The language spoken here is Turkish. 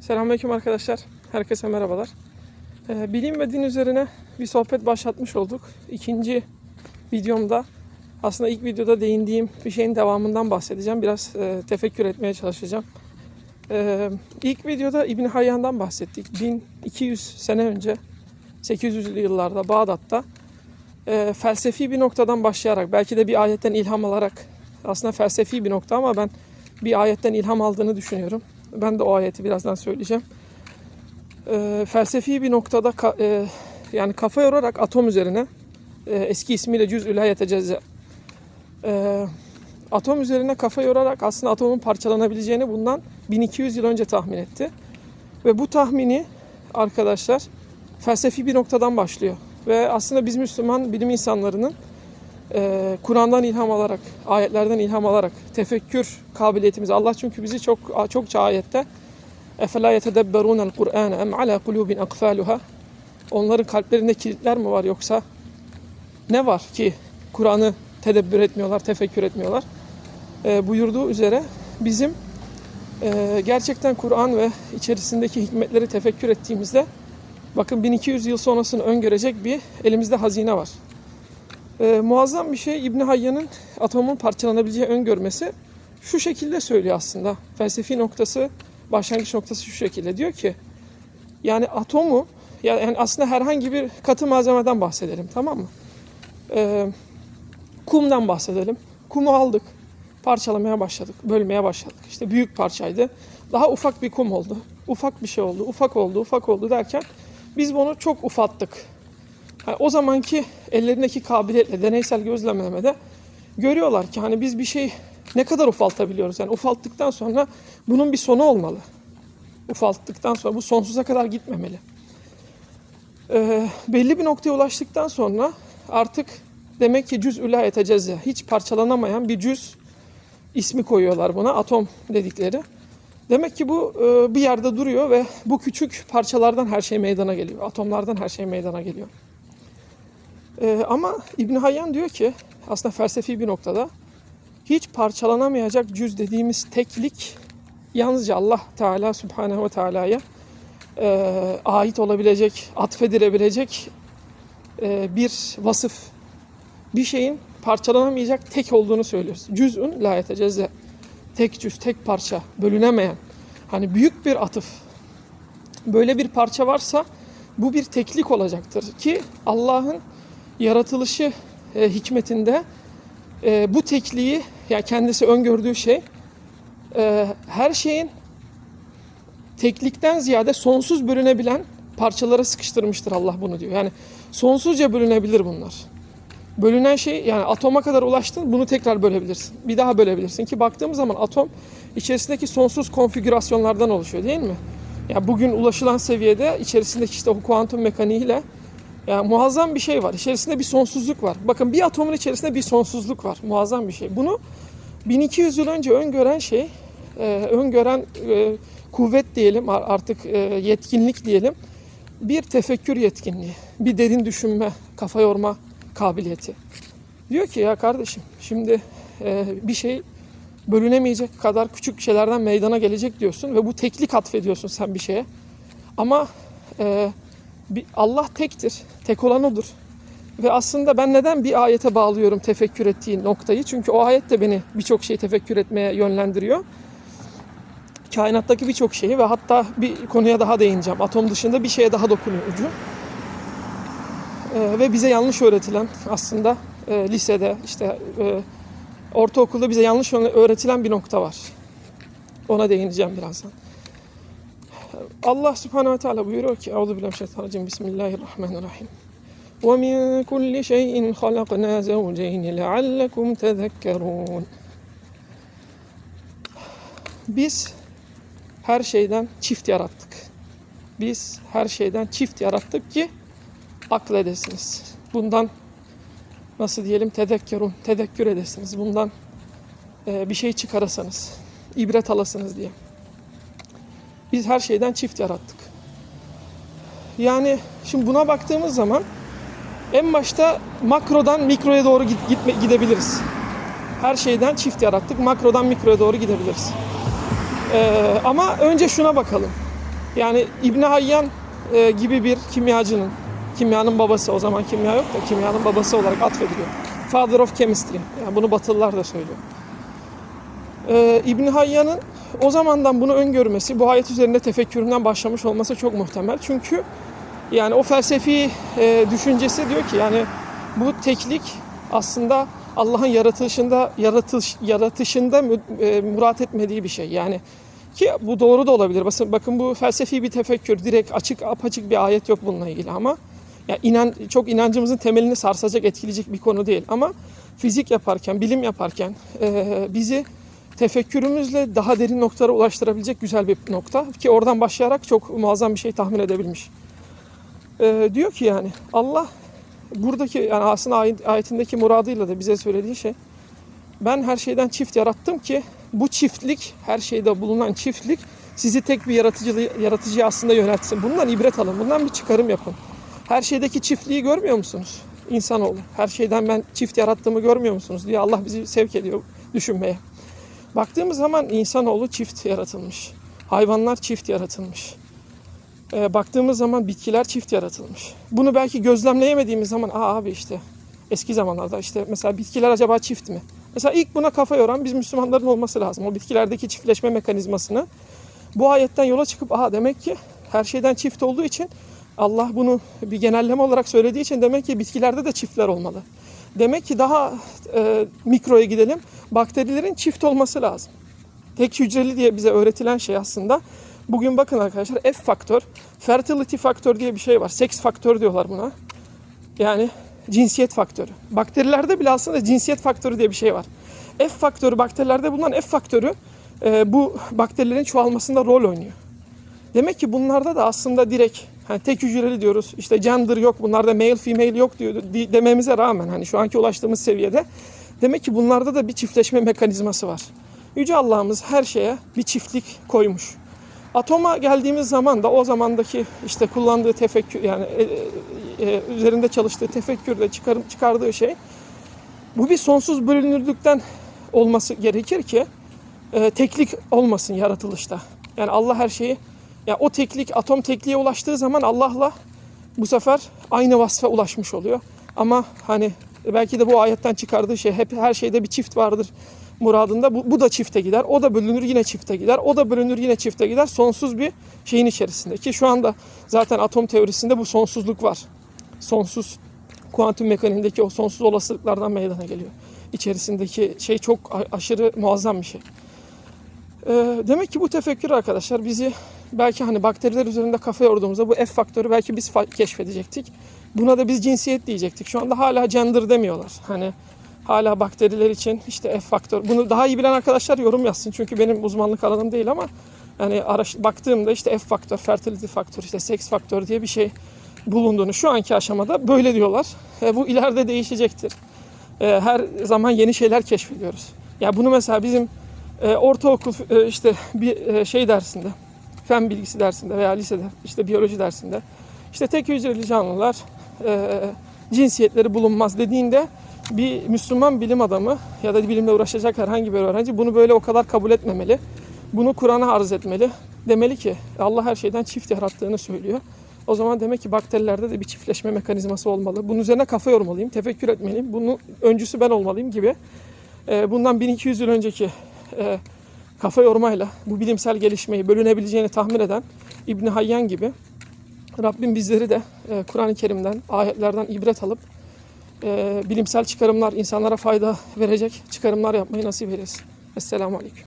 Selamünaleyküm arkadaşlar. Herkese merhabalar. Ee, bilim ve din üzerine bir sohbet başlatmış olduk. İkinci videomda aslında ilk videoda değindiğim bir şeyin devamından bahsedeceğim. Biraz e, tefekkür etmeye çalışacağım. Ee, ilk videoda İbn Hayyan'dan bahsettik. 1200 sene önce 800'lü yıllarda Bağdat'ta e, felsefi bir noktadan başlayarak belki de bir ayetten ilham alarak aslında felsefi bir nokta ama ben bir ayetten ilham aldığını düşünüyorum. Ben de o ayeti birazdan söyleyeceğim. E, felsefi bir noktada ka- e, yani kafa yorarak atom üzerine e, eski ismiyle cüz'ü la yetecezze e, atom üzerine kafa yorarak aslında atomun parçalanabileceğini bundan 1200 yıl önce tahmin etti. Ve bu tahmini arkadaşlar felsefi bir noktadan başlıyor. Ve aslında biz Müslüman bilim insanlarının e, Kur'an'dan ilham alarak, ayetlerden ilham alarak tefekkür kabiliyetimiz Allah çünkü bizi çok çokça ayette efela yetedebberunel Kur'an em ala kulubin akfaluha onların kalplerinde kilitler mi var yoksa ne var ki Kur'an'ı tedebbür etmiyorlar, tefekkür etmiyorlar. E, buyurduğu üzere bizim e, gerçekten Kur'an ve içerisindeki hikmetleri tefekkür ettiğimizde bakın 1200 yıl sonrasını öngörecek bir elimizde hazine var. Ee, muazzam bir şey İbn Hayyan'ın atomun parçalanabileceği öngörmesi şu şekilde söylüyor aslında. Felsefi noktası, başlangıç noktası şu şekilde. Diyor ki yani atomu yani aslında herhangi bir katı malzemeden bahsedelim tamam mı? Ee, kumdan bahsedelim. Kumu aldık. Parçalamaya başladık. Bölmeye başladık. İşte büyük parçaydı. Daha ufak bir kum oldu. Ufak bir şey oldu. Ufak oldu. Ufak oldu derken biz bunu çok ufattık. Yani o zamanki ellerindeki kabiliyetle deneysel gözlemlemede görüyorlar ki hani biz bir şey ne kadar ufaltabiliyoruz. Yani ufalttıktan sonra bunun bir sonu olmalı. Ufalttıktan sonra bu sonsuza kadar gitmemeli. Ee, belli bir noktaya ulaştıktan sonra artık demek ki cüz üla etecezze hiç parçalanamayan bir cüz ismi koyuyorlar buna atom dedikleri. Demek ki bu e, bir yerde duruyor ve bu küçük parçalardan her şey meydana geliyor. Atomlardan her şey meydana geliyor. Ee, ama İbn Hayyan diyor ki aslında felsefi bir noktada hiç parçalanamayacak cüz dediğimiz teklik yalnızca Allah Teala Subhanahu ve Teala'ya e, ait olabilecek, atfedilebilecek e, bir vasıf. Bir şeyin parçalanamayacak tek olduğunu söylüyoruz. Cüz'ün la yetecezze. Tek cüz, tek parça, bölünemeyen. Hani büyük bir atıf. Böyle bir parça varsa bu bir teklik olacaktır ki Allah'ın yaratılışı e, hikmetinde e, bu tekliği yani kendisi öngördüğü şey e, her şeyin teklikten ziyade sonsuz bölünebilen parçalara sıkıştırmıştır Allah bunu diyor. Yani sonsuzca bölünebilir bunlar. Bölünen şey yani atoma kadar ulaştın bunu tekrar bölebilirsin. Bir daha bölebilirsin ki baktığımız zaman atom içerisindeki sonsuz konfigürasyonlardan oluşuyor değil mi? Ya bugün ulaşılan seviyede içerisindeki işte o kuantum mekaniğiyle yani muazzam bir şey var. İçerisinde bir sonsuzluk var. Bakın bir atomun içerisinde bir sonsuzluk var. Muazzam bir şey. Bunu 1200 yıl önce öngören şey, e, öngören e, kuvvet diyelim artık e, yetkinlik diyelim. Bir tefekkür yetkinliği, bir derin düşünme, kafa yorma kabiliyeti. Diyor ki ya kardeşim şimdi e, bir şey bölünemeyecek kadar küçük şeylerden meydana gelecek diyorsun ve bu teklik atfediyorsun sen bir şeye. Ama e, Allah tektir. Tek olan odur. Ve aslında ben neden bir ayete bağlıyorum tefekkür ettiği noktayı? Çünkü o ayet de beni birçok şeyi tefekkür etmeye yönlendiriyor. Kainattaki birçok şeyi ve hatta bir konuya daha değineceğim. Atom dışında bir şeye daha dokunuyor ucu. Ee, ve bize yanlış öğretilen aslında e, lisede işte e, ortaokulda bize yanlış öğretilen bir nokta var. Ona değineceğim birazdan. Allah Subhanahu ve Teala buyuruyor ki Euzu billahi şeytanirracim Bismillahirrahmanirrahim. Ve min kulli şeyin halakna zevceyn leallekum tezekkerun. Biz her şeyden çift yarattık. Biz her şeyden çift yarattık ki akledesiniz. Bundan nasıl diyelim tedekkerun, tedekkür edesiniz. Bundan e, bir şey çıkarasanız, ibret alasınız diye. Biz her şeyden çift yarattık. Yani şimdi buna baktığımız zaman en başta makrodan mikroya doğru git, gitme, gidebiliriz. Her şeyden çift yarattık. Makrodan mikroya doğru gidebiliriz. Ee, ama önce şuna bakalım. Yani İbn Hayyan e, gibi bir kimyacının, kimyanın babası o zaman kimya yok da kimyanın babası olarak atfediliyor. Father of Chemistry. Yani bunu Batılılar da söylüyor. Ee, İbn Hayyan'ın o zamandan bunu öngörmesi, bu ayet üzerinde tefekküründen başlamış olması çok muhtemel. Çünkü yani o felsefi e, düşüncesi diyor ki yani bu teklik aslında Allah'ın yaratılışında yaratış yaratışında e, murat etmediği bir şey. Yani ki bu doğru da olabilir. Bakın, bakın bu felsefi bir tefekkür. Direkt açık apaçık bir ayet yok bununla ilgili ama ya inan çok inancımızın temelini sarsacak, etkileyecek bir konu değil. Ama fizik yaparken, bilim yaparken e, bizi tefekkürümüzle daha derin noktalara ulaştırabilecek güzel bir nokta ki oradan başlayarak çok muazzam bir şey tahmin edebilmiş. E, diyor ki yani Allah buradaki yani aslında ayet- ayetindeki muradıyla da bize söylediği şey ben her şeyden çift yarattım ki bu çiftlik her şeyde bulunan çiftlik sizi tek bir yaratıcı yaratıcıya aslında yöneltsin. Bundan ibret alın. Bundan bir çıkarım yapın. Her şeydeki çiftliği görmüyor musunuz? İnsanoğlu. Her şeyden ben çift yarattığımı görmüyor musunuz diye Allah bizi sevk ediyor düşünmeye. Baktığımız zaman insanoğlu çift yaratılmış. Hayvanlar çift yaratılmış. Ee, baktığımız zaman bitkiler çift yaratılmış. Bunu belki gözlemleyemediğimiz zaman aa abi işte eski zamanlarda işte mesela bitkiler acaba çift mi? Mesela ilk buna kafa yoran biz Müslümanların olması lazım. O bitkilerdeki çiftleşme mekanizmasını bu ayetten yola çıkıp aha demek ki her şeyden çift olduğu için Allah bunu bir genelleme olarak söylediği için demek ki bitkilerde de çiftler olmalı. Demek ki daha e, mikroya gidelim. Bakterilerin çift olması lazım. Tek hücreli diye bize öğretilen şey aslında. Bugün bakın arkadaşlar F faktör, fertility faktör diye bir şey var. Seks faktör diyorlar buna. Yani cinsiyet faktörü. Bakterilerde bile aslında cinsiyet faktörü diye bir şey var. F faktörü bakterilerde bulunan F faktörü e, bu bakterilerin çoğalmasında rol oynuyor. Demek ki bunlarda da aslında direkt hani tek hücreli diyoruz. İşte gender yok, bunlarda male female yok diyor di- dememize rağmen hani şu anki ulaştığımız seviyede demek ki bunlarda da bir çiftleşme mekanizması var. Yüce Allah'ımız her şeye bir çiftlik koymuş. Atoma geldiğimiz zaman da o zamandaki işte kullandığı tefekkür yani e, e, e, üzerinde çalıştığı tefekkürde çıkarım, çıkardığı şey bu bir sonsuz bölünürlükten olması gerekir ki e, teklik olmasın yaratılışta. Yani Allah her şeyi ya o teklik atom tekliğe ulaştığı zaman Allah'la bu sefer aynı vasfa ulaşmış oluyor. Ama hani belki de bu ayetten çıkardığı şey hep her şeyde bir çift vardır muradında. Bu, bu da çifte gider. O da bölünür yine çifte gider. O da bölünür yine çifte gider. Sonsuz bir şeyin içerisinde. Ki şu anda zaten atom teorisinde bu sonsuzluk var. Sonsuz kuantum mekaniğindeki o sonsuz olasılıklardan meydana geliyor. İçerisindeki şey çok aşırı muazzam bir şey. Ee, demek ki bu tefekkür arkadaşlar bizi belki hani bakteriler üzerinde kafa yorduğumuzda bu F faktörü belki biz fa- keşfedecektik. Buna da biz cinsiyet diyecektik. Şu anda hala gender demiyorlar. Hani hala bakteriler için işte F faktör. Bunu daha iyi bilen arkadaşlar yorum yazsın. Çünkü benim uzmanlık alanım değil ama yani araş, baktığımda işte F faktör, fertility faktör, işte seks faktör diye bir şey bulunduğunu şu anki aşamada böyle diyorlar. E, bu ileride değişecektir. E, her zaman yeni şeyler keşfediyoruz. Ya bunu mesela bizim e, ortaokul e, işte bir e, şey dersinde, fen bilgisi dersinde veya lisede işte biyoloji dersinde işte tek hücreli canlılar e, cinsiyetleri bulunmaz dediğinde bir Müslüman bilim adamı ya da bilimle uğraşacak herhangi bir öğrenci bunu böyle o kadar kabul etmemeli. Bunu Kur'an'a arz etmeli. Demeli ki Allah her şeyden çift yarattığını söylüyor. O zaman demek ki bakterilerde de bir çiftleşme mekanizması olmalı. Bunun üzerine kafa yormalıyım, tefekkür etmeliyim. Bunun öncüsü ben olmalıyım gibi. E, bundan 1200 yıl önceki e, kafa yormayla bu bilimsel gelişmeyi bölünebileceğini tahmin eden İbn Hayyan gibi Rabbim bizleri de e, Kur'an-ı Kerim'den, ayetlerden ibret alıp e, bilimsel çıkarımlar, insanlara fayda verecek çıkarımlar yapmayı nasip eylesin. Esselamu Aleyküm.